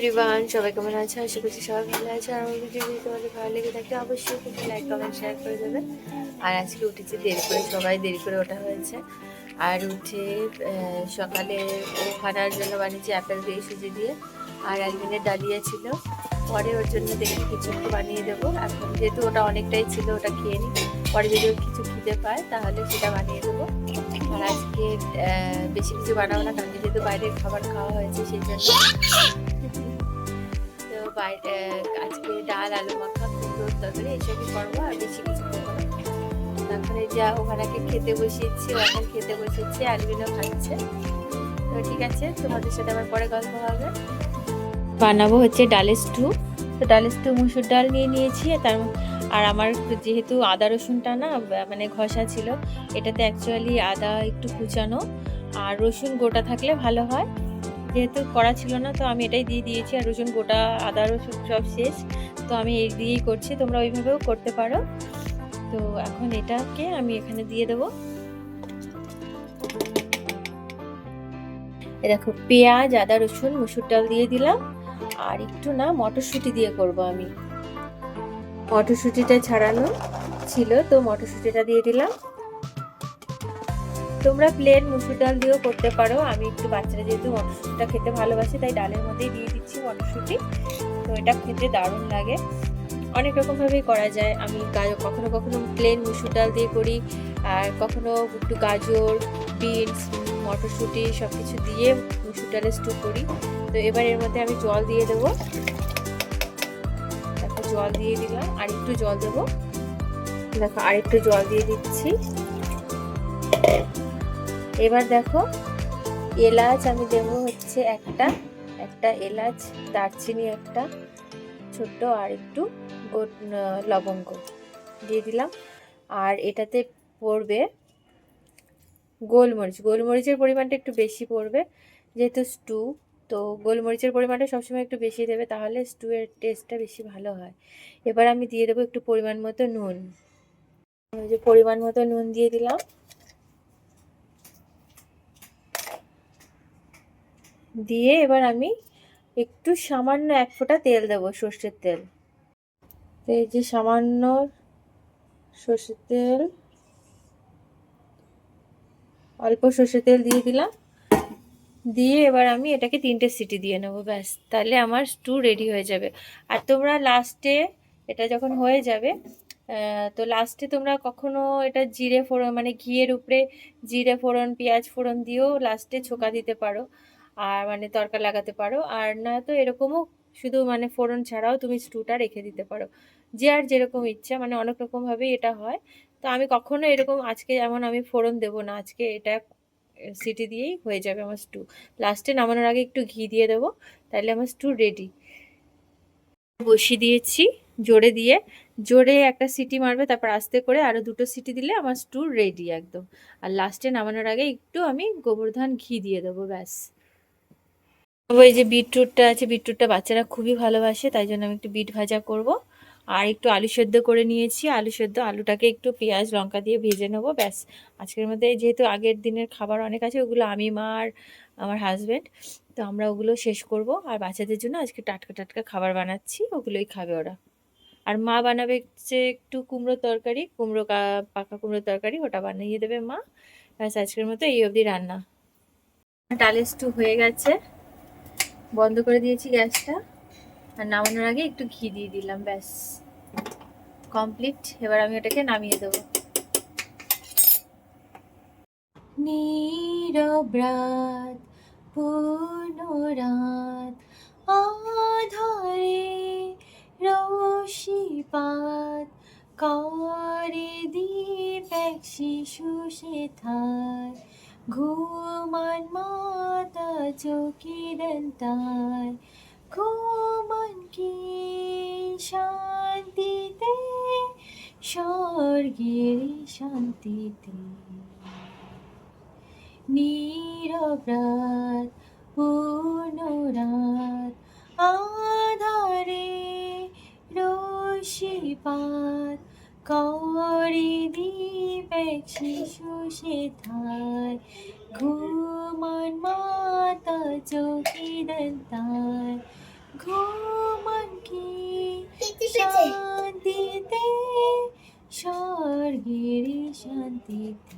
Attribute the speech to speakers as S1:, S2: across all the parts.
S1: Everyone সবাই কেমন আছে? আশা করছি সবাই ভালো আছে। আর আমার ভিডিও যদি তোমাদের ভালো লেগে থাকে, অবশ্যই কিন্তু লাইক কমেন্ট শেয়ার করে দেবে। আর আজকে উঠেছি দেরি করে, সবাই দেরি করে ওঠা হয়েছে। আর উঠে সকালে ও খানার জন্য বানিয়েছি অ্যাপেল দিয়ে সুজি দিয়ে। আর একদিনের ডালিয়া ছিল। পরে ওর জন্য দেখি কিছু একটু বানিয়ে দেবো। এখন যেহেতু ওটা অনেকটাই ছিল, ওটা খেয়ে নিই। পরে যদি কিছু খিদে পায়, তাহলে সেটা বানিয়ে দেবো। আর আজকে বেশি কিছু বানাবো না, কারণ যেহেতু বাইরের খাবার খাওয়া হয়েছে, সেই জন্য আজকে ডাল, আলু, মাখা, কুমড়োর তরকারি, এসবই করব আর বেশি কিছু তারপরে যা ওখানাকে খেতে বসিয়েছি ও এখন খেতে বসিয়েছি আলবিনও খাচ্ছে তো ঠিক আছে, তোমাদের সাথে আবার পরে গল্প হবে। বানাবো হচ্ছে ডালের স্টু। তো ডালের স্টু মুসুর ডাল নিয়ে নিয়েছি তার আর আমার যেহেতু আদা রসুনটা না মানে ঘষা ছিল, এটাতে অ্যাকচুয়ালি আদা একটু কুচানো, আর রসুন গোটা থাকলে ভালো হয়। যেহেতু করা ছিল না, তো আমি এটাই দিয়ে দিয়েছি। আর রসুন গোটা, আদা, রসুন সব শেষ। তো আমি এই দিয়েই করছি, তোমরা ওইভাবেও করতে পারো। তো এখন এটাকে আমি এখানে দিয়ে দেবো। দেখো, পেঁয়াজ, আদা, রসুন, মুসুর ডাল দিয়ে দিলাম। আর একটু না মটরশুঁটি দিয়ে করব আমি। মটরশুঁটিটা ছাড়ানো ছিল, তো মটরশুঁটিটা দিয়ে দিলাম। তোমরা প্লেন মুসুর ডাল দিয়েও করতে পারো। আমি একটু বাচ্চারা যেহেতু মটরশুঁটিটা খেতে ভালোবাসি, তাই ডালের মধ্যেই দিয়ে দিচ্ছি মটরশুঁটি। তো এটা খেতে দারুণ লাগে। অনেক রকমভাবেই করা যায়। আমি কখনো কখনো প্লেন মুসুর ডাল দিয়ে করি, আর কখনো একটু গাজর বিনস মটরশুঁটি সব কিছু দিয়ে মুসুর ডালের স্টু করি। তো এবার এর মধ্যে আমি জল দিয়ে দেবো। দেখো জল দিয়ে দিলাম। আর একটু জল দেবো। দেখো আর একটু জল দিয়ে দিচ্ছি। এবার দেখো, এলাচ আমি দেবো হচ্ছে একটা একটা এলাচ, দারচিনি একটা, ছোট্ট আর একটু লবঙ্গ দিয়ে দিলাম। আর এটাতে পড়বে গোলমরিচ, গোলমরিচের পরিমাণটা একটু বেশি পড়বে। যেহেতু স্টু তো গোলমরিচের পরিমাণটা সবসময় একটু বেশি দেবে, তাহলে স্টুয়ের টেস্টটা বেশি ভালো হয়। এবার আমি দিয়ে দেবো একটু পরিমাণ মতো নুন। যে পরিমাণ মতো নুন দিয়ে দিলাম দিয়ে এবার আমি একটু সামান্য এক ফোঁটা তেল দেবো সর্ষের তেল। তো এই যে সামান্য সর্ষের তেল, অল্প সর্ষের তেল দিয়ে দিলাম। দিয়ে এবার আমি এটাকে তিনটে সিটি দিয়ে নেব, ব্যাস। তাহলে আমার স্টু রেডি হয়ে যাবে। আর তোমরা লাস্টে এটা যখন হয়ে যাবে তো লাস্টে তোমরা কখনো এটা জিরে ফোড়ন মানে ঘিয়ের উপরে জিরে ফোড়ন, পেঁয়াজ ফোড়ন দিয়েও লাস্টে ছোকা দিতে পারো। আর মানে তড়কা লাগাতে পারো। আর না তো এরকমও শুধু মানে ফোড়ন ছাড়াও তুমি স্টুটা রেখে দিতে পারো। যে আর যেরকম ইচ্ছা মানে অনেক রকমভাবেই এটা হয়। তো আমি কখনো এরকম আজকে যেমন আমি ফোড়ন দেবো না, আজকে এটা সিটি দিয়েই হয়ে যাবে আমার স্টু। লাস্টে নামানোর আগে একটু ঘি দিয়ে দেবো তাহলে আমার স্টু রেডি। বসিয়ে দিয়েছি জোরে দিয়ে। জোরে একটা সিটি মারবে, তারপর আস্তে করে আরও দুটো সিটি দিলে আমার স্টু রেডি একদম। আর লাস্টে নামানোর আগে একটু আমি গোবর্ধন ঘি দিয়ে দেবো, ব্যাস। তবে এই যে বিটরুটটা আছে, বিটরুটটা বাচ্চারা খুবই ভালোবাসে, তাই জন্য আমি একটু বিট ভাজা করব। আর একটু আলু সেদ্ধ করে নিয়েছি, আলু সেদ্ধ, আলুটাকে একটু পেঁয়াজ, লঙ্কা দিয়ে ভেজে নেব, ব্যাস। আজকের মধ্যে যেহেতু আগের দিনের খাবার অনেক আছে, ওগুলো আমি, মা আর আমার হাজব্যান্ড তো আমরা ওগুলো শেষ করব। আর বাচ্চাদের জন্য আজকে টাটকা টাটকা খাবার বানাচ্ছি, ওগুলোই খাবে ওরা। আর মা বানাবে হচ্ছে একটু কুমড়ো তরকারি, কুমড়ো পাকা কুমড়ো তরকারি, ওটা বানিয়ে দেবে মা। ব্যাস, আজকের মতো এই অবধি রান্না। ডালের স্টু হয়ে গেছে। বন্ধ করে দিয়েছি গ্যাসটা। আর নামানোর আগে একটু ঘি দিয়ে দিলাম, ব্যাস। কমপ্লিট। এবার আমি এটাকে নামিয়ে দেবো। নীরব্রাত, পুনরাত, আধারে রশিপাত করে দ্বীপ এক শিশু সেথায় ঘুমান মাতা চকিরেন তাই ঘুমান কি শান্তিতে, স্বর্গের শান্তিতে। নীরব্রাত পুনরাত আধারে রশিপাত করে দ্বীপ এক শিশু সেথায় ঘুমান মাতা চকিরেন তাই ঘুমান কি শান্তিতে স্বর্গের শান্তিতে।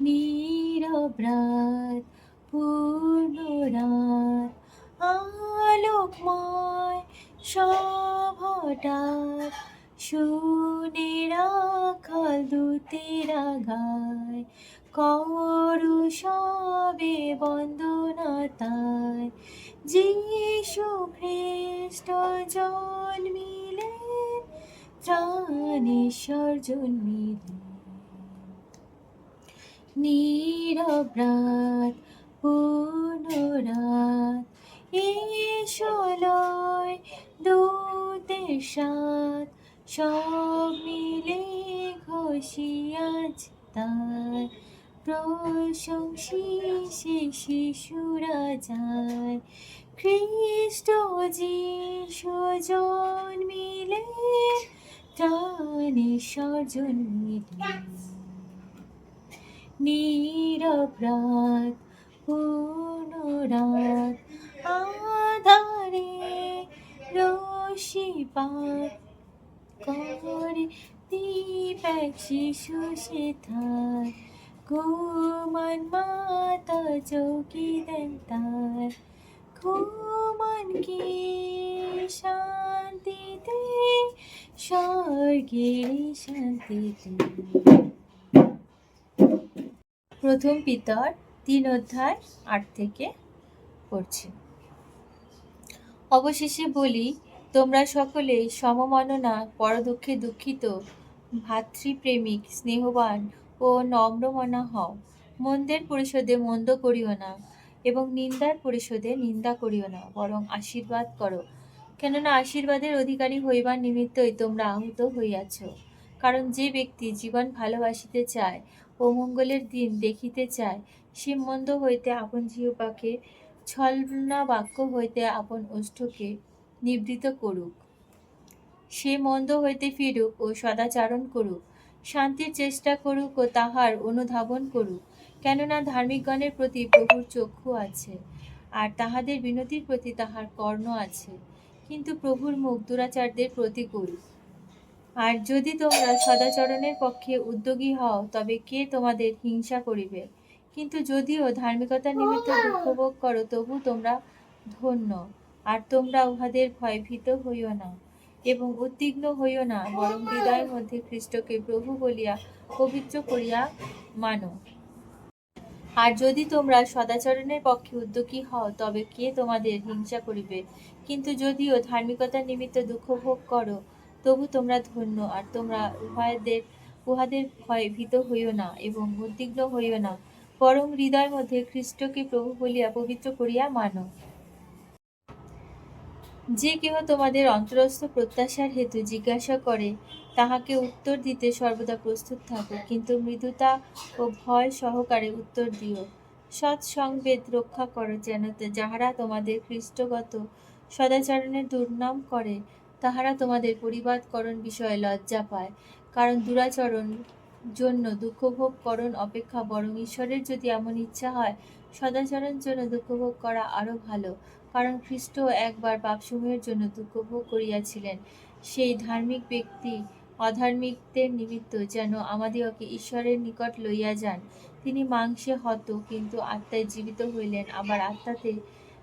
S1: নীরব রাত পূর্ণ রাত আলোকময় সব হঠাৎ শুনে রাখাল দূতেরা গায় করু সবে বন্দনা তাই। যিশু খ্রিস্ট জন্মিলেন, ত্রাণেশ্বর জন্মিলেন। নীরব রাত পূর্ণ রাত দূতের সাত সব মিলে ঘষিয়াছ তার। প্রশংসী সে শিশুরা যায় খ্রিস্ট যিশু জন্মিলে ত্রাণেশ্বর জন্মিলেন নীরব রাত, পূর্ণ রাত, আধারে রশিপাত করে দীপ এক শিশু সে থার ঘুমান মাতা চৌকি দেন তার। ঘুমান কি শান্তিতে স্বর্গের শান্তিতে। প্রথম পিতর তিন অধ্যায় আট থেকে পড়ছি। অবশেষে বলি তোমরা সকলে সমমাননা, পরদুঃখে দুঃখিত, ভাতৃপ্রেমিক, স্নেহবান ও নম্রমনা হও। মন্দের পরিশোধে মন্দ করিও না এবং নিন্দার পরিশোধে নিন্দা করিও না, বরং আশীর্বাদ করো। কেননা আশীর্বাদের অধিকারী হইবার নিমিত্তই তোমরা আহত হইয়াছ। কারণ যে ব্যক্তি জীবন ভালোবাসিতে চায় ও মঙ্গলের দিন দেখিতে চায়, সে মন্দ হইতে আপন জিহ্বাকে ছলনা বাক্য হইতে আপন ওষ্ঠকে নিবৃত করুক। সে মন্দ হইতে ফিরুক ও সদাচারণ করুক। শান্তির চেষ্টা করুক ও তাহার অনুধাবন করুক, কেননা ধার্মিকগণের প্রতি প্রভুর চক্ষু আছে, আর তাহাদের বিনতির প্রতি তাহার কর্ণ আছে। কিন্তু প্রভুর মুখ দুরাচারদের প্রতিকূল। আর যদি তোমরা সদাচরণের পক্ষে উদ্যোগী হও, তবে কে তোমাদের হিংসা করিবে? কিন্তু যদিও ধার্মিকতার নিমিত্ত দুঃখভোগ করো, তবু তোমরা ধন্য। আর তোমরা উহাদের ভয়ভীত হইও না এবং উদ্বিগ্ন হইও না, বরং হৃদয়ের মধ্যে খ্রিস্টকে প্রভু বলিয়া পবিত্র করিয়া মানো। আর যদি তোমরা সদাচরণের পক্ষে উদ্যোগী হও, তবে কে তোমাদের হিংসা করিবে? কিন্তু যদিও ধার্মিকতার নিমিত্ত দুঃখ ভোগ করো, তবু তোমরা ধন্য, আর তোমরা উহাদের উহাদের ভয় ভীত হইও না এবং উদ্বিগ্ন হইও না, বরং হৃদয়ের মধ্যে খ্রিস্টকে প্রভু বলিয়া পবিত্র করিয়া মানো। যে কেহ তোমাদের অন্তরস্থ প্রত্যাশার হেতু জিজ্ঞাসা করে, তাহাকে উত্তর দিতে সর্বদা প্রস্তুত থাকো, কিন্তু মৃদুতা ও ভয় সহকারে উত্তর দিও। সৎ সংবেদ রক্ষা করো যেন যাহারা তোমাদের খ্রিস্টগত সদাচরণের দুর্নাম করে, তাহারা তোমাদের পরিবাদকরণ বিষয়ে লজ্জা পায়। কারণ দুরাচরণ জন্য দুঃখভোগ করণ অপেক্ষা, বরং ঈশ্বরের যদি এমন ইচ্ছা হয়, সদাচরণ জন্য দুঃখভোগ করা আরও ভালো। কারণ খ্রিস্ট একবার পাপসমূহের জন্য দুঃখভোগ করিয়াছিলেন। সেই ধার্মিক ব্যক্তি অধার্মিকদের নিমিত্ত যেন আমাদিগকে ঈশ্বরের নিকট লইয়া যান। তিনি মাংসে হত, কিন্তু আত্মায় জীবিত হইলেন। আবার আত্মাতে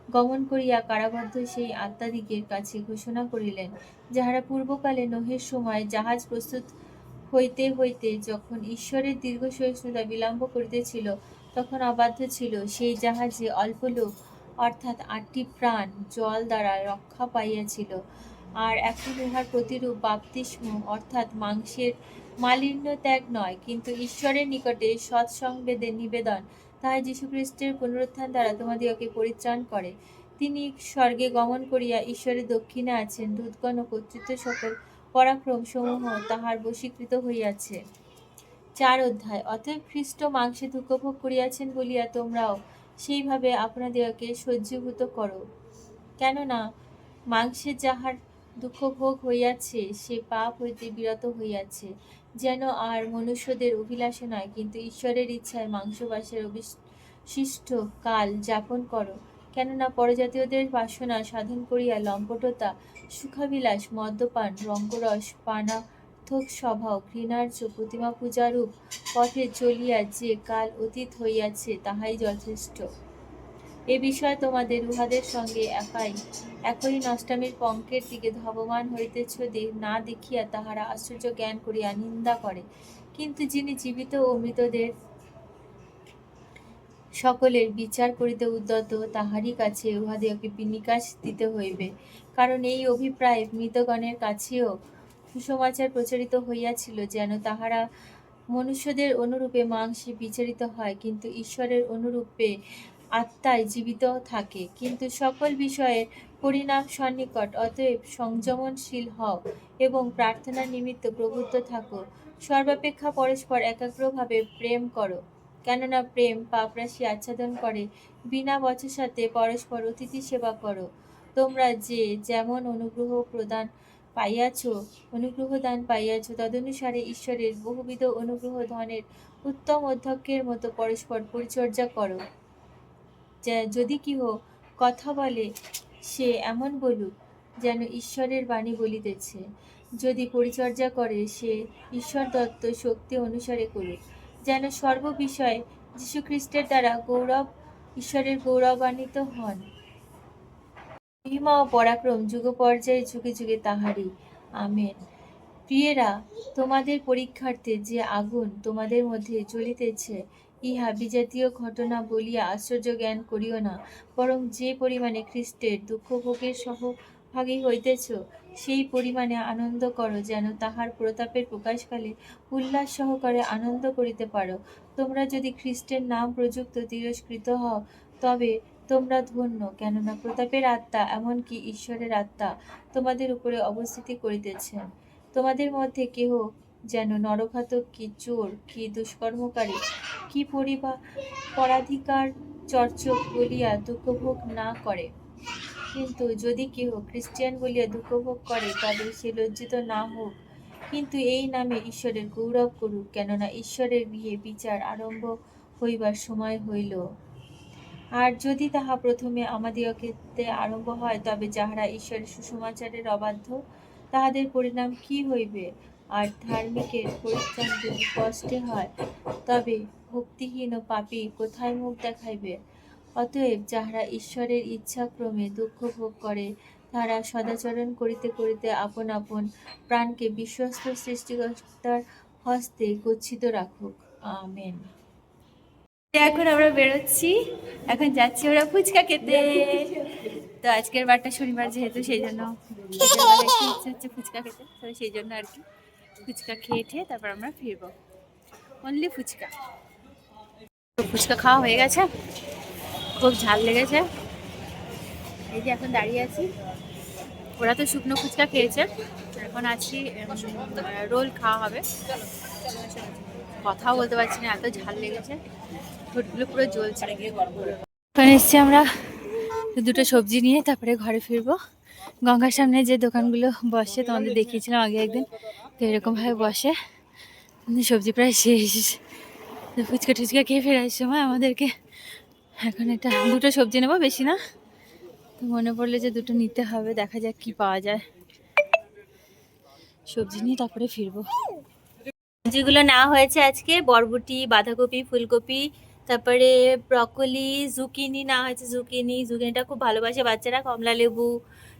S1: গমন করিয়া কারাবদ্ধ সেই আত্মাদিগের কাছে ঘোষণা করিলেন, যাহারা পূর্বকালে নোহের সময় জাহাজ প্রস্তুত হইতে হইতে যখন ঈশ্বরের দীর্ঘ সহিষ্ণুতা বিলম্ব করিতেছিল, তখন অবাধ্য ছিল। সেই জাহাজে অল্প লোক অর্থাৎ আটটি প্রাণ জল দ্বারা রক্ষা পাইয়াছিল। আর এখন উহার প্রতিরূপ বাপতিস্ম, অর্থাৎ মাংসের মালিন্য ত্যাগ নয়, কিন্তু ঈশ্বরের নিকটে সৎসংবেদের নিবেদন। তাহা যীশুখ্রিস্টের পুনরুত্থান দ্বারা তোমাদিগকে পরিত্রাণ করে। তিনি স্বর্গে গমন করিয়া ঈশ্বরের দক্ষিণে আছেন। দূতগণ ও কর্তৃত্ব সকল পরাক্রম সমূহ তাহার বশীকৃত হইয়াছে। চার অধ্যায়। অতএব খ্রিস্ট মাংসে দুঃখভোগ করিয়াছেন বলিয়া তোমরাও সেইভাবে আপনাদেরকে সহ্যভূত করো। কেননা মাংসের যাহার দুঃখ ভোগ হইয়াছে, সে পাপ হইতে বিরত হইয়াছে। যেন আর মনুষ্যদের অভিলাষে নয়, কিন্তু ঈশ্বরের ইচ্ছায় মাংসবাসের অবিশিষ্ট কাল যাপন করো। কেননা, পরজাতীয়দের বাসনা সাধন করিয়া লম্পটতা সুখাবিলাস মদ্যপান, রঙ্গরস পানাথক স্বভাব ঘৃণার্য প্রতিমা পূজারূপ পথে চলিয়া যে কাল অতীত হইয়াছে, তাহাই যথেষ্ট। এ বিষয়ে তোমাদের উহাদের সঙ্গে একাই, একই নষ্টামীর পঙ্কের দিকে ধাবমান হইতেছ না দেখিয়া তাহারা আশ্চর্য জ্ঞান করিয়া নিন্দা করে। কিন্তু যিনি জীবিত ও মৃতদের সকলের বিচার করিতে উদ্যত, তাহারই কাছে উহাদিওকে বিনিকাশ দিতে হইবে। কারণ এই অভিপ্রায় মৃতগণের কাছেও সুসমাচার প্রচারিত হইয়াছিল যেন তাহারা মনুষ্যদের অনুরূপে মাংসে বিচারিত হয়, কিন্তু ঈশ্বরের অনুরূপে আত্মায় জীবিত থাকে। কিন্তু সকল বিষয়ের পরিণাম সন্নিকট, অতএব সংযমনশীল হও এবং প্রার্থনার নিমিত্ত প্রবুদ্ধ থাকো। সর্বাপেক্ষা পরস্পর একাগ্রভাবে প্রেম করো, কেননা প্রেম পাপরাশি আচ্ছাদন করে, বিনা বচসাতে পরস্পর অতিথি সেবা করো। তোমরা যে যেমন অনুগ্রহ প্রদান পাইয়াছ, অনুগ্রহ দান পাইয়াছ। তদনুসারে ঈশ্বরের বহুবিধ অনুগ্রহ ধনের উত্তম অধ্যক্ষের মতো পরস্পর পরিচর্যা করো। যদি কেহ কথা বলে, সে এমন বলুক যেন ঈশ্বরের বাণী বলিতেছে। যদি পরিচর্যা করে, সে ঈশ্বর দত্ত শক্তি অনুসারে করুক। যেন সর্ববিষয়ে যীশুখ্রিস্টের দ্বারা গৌরব, ঈশ্বরের গৌরবান্বিত হন। মহিমা ও পরাক্রম যুগ পর্যায়ে যুগে যুগে তাহারই। আমেন। প্রিয়েরা, তোমাদের পরীক্ষার্থে যে আগুন তোমাদের মধ্যে জ্বলিতেছে, ইহা বিজাতীয় ঘটনা বলিয়া আশ্চর্য জ্ঞান করিও না। বরং যে পরিমাণে খ্রিস্টের দুঃখভোগের সহভাগী হইতেছ, সেই পরিমাণে আনন্দ করো যেন তাহার প্রতাপের প্রকাশকালে উল্লাস সহকারে আনন্দ করিতে পারো। তোমরা যদি খ্রিস্টের নাম প্রযুক্ত তিরস্কৃত হও, তবে তোমরা ধন্য, কেননা প্রতাপের আত্মা এমনকি ঈশ্বরের আত্মা তোমাদের উপরে অবস্থিতি করিতেছেন তোমাদের মধ্যে কেহ যেন নরঘাতক কি চোর, কি দুষ্কর্মকারী, কি পরিবা, পরাধিকার চর্চক বলিয়া দুঃখভোগ না করে। কিন্তু যদি কেহ খ্রিস্টিয়ান বলিয়া দুঃখভোগ করে, তবে সে লজ্জিত না হোক। কিন্তু এই নামে ঈশ্বরের গৌরব করুক, কেননা ঈশ্বরের গৃহে বিচার আরম্ভ হইবার সময় হইল। আর যদি তাহা প্রথমে আমাদিগকে আরম্ভ হয়, তবে যাহারা ঈশ্বরের সুসমাচারের অবাধ্য, তাহাদের পরিণাম কি হইবে? আর ধার্মিকের পরিত্রাণ যদি কষ্টে হয়, তবে ভক্তিহীন পাপী কোথায় মুখ দেখাইবে? অতএব যাহারা ঈশ্বরের ইচ্ছাক্রমে দুঃখ ভোগ করে তারা সদাচরণ করিতে করিতে আপন আপন প্রাণকে বিশ্বস্ত সৃষ্টিকর্তার হস্তে গচ্ছিত রাখুক। আমেন। এখন আমরা বেরোচ্ছি। এখন যাচ্ছি ওরা ফুচকা খেতে। তো আজকের বারটা শনিবার যেহেতু, সেই জন্য ইচ্ছে হচ্ছে ফুচকা খেতে। তো সেই জন্য আর কি ফুচকা খেয়ে ঠেয়ে তারপর আমরা ফিরবো। অনলি ফুচকা। ফুচকা খাওয়া হয়ে গেছে। খুব ঝাল লেগেছে। এই যে এখন দাঁড়িয়ে আছি। ওরা তো শুকনো ফুচকা খেয়েছে। এখন আছি রোল খাওয়া হবে। কথাও বলতে পারছি না, এত ঝাল লেগেছে। ঠোঁটগুলো পুরো জ্বলছে। এখন এসছি আমরা দুটো সবজি নিয়ে তারপরে ঘরে ফিরবো। গঙ্গার সামনে যে দোকানগুলো বসে তোমাদের দেখিয়েছিলাম আগে একদিন তো এরকমভাবে বসে। সবজি প্রায় শেষ। ফুচকা টুচকা খেয়ে ফেরার সময় আমাদেরকে এখন এটা দুটো সবজি নেব বেশি না। তো মনে পড়লে যে দুটো নিতে হবে দেখা যাক কি পাওয়া যায়। সবজি নিয়ে তারপরে ফিরবো। সবজিগুলো নেওয়া হয়েছে আজকে বরবটি বাঁধাকপি ফুলকপি তারপরে ব্রকলি জুকিনি নেওয়া হয়েছে জুকিনি জুকিনিটা খুব ভালোবাসে বাচ্চারা, কমলা লেবু,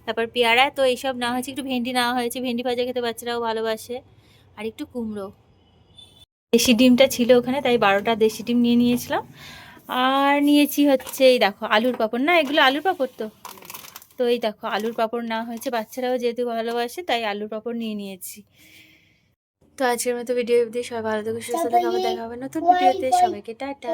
S1: তারপর পেয়ারা, তো এইসব নেওয়া হয়েছে একটু ভেন্ডি নেওয়া হয়েছে ভেন্ডি ভাজা খেতে বাচ্চারাও ভালোবাসে। আর একটু কুমড়ো। দেশি ডিমটা ছিল ওখানে, তাই বারোটা দেশি ডিম নিয়ে নিয়েছিলাম। আর নিয়েছি হচ্ছে এই দেখো আলুর পাপড়, না এগুলো আলুর পাপড় তো। তো এই দেখো আলুর পাপড় না হয়েছে বাচ্চারাও যেহেতু ভালোবাসে, তাই আলুর পাপড় নিয়ে নিয়েছি। তো আজকের মতো ভিডিও অবধি সবাই ভালো থাকো সুস্থ থাকবে দেখা হবে নতুন ভিডিওতে সবাইকে টাটা।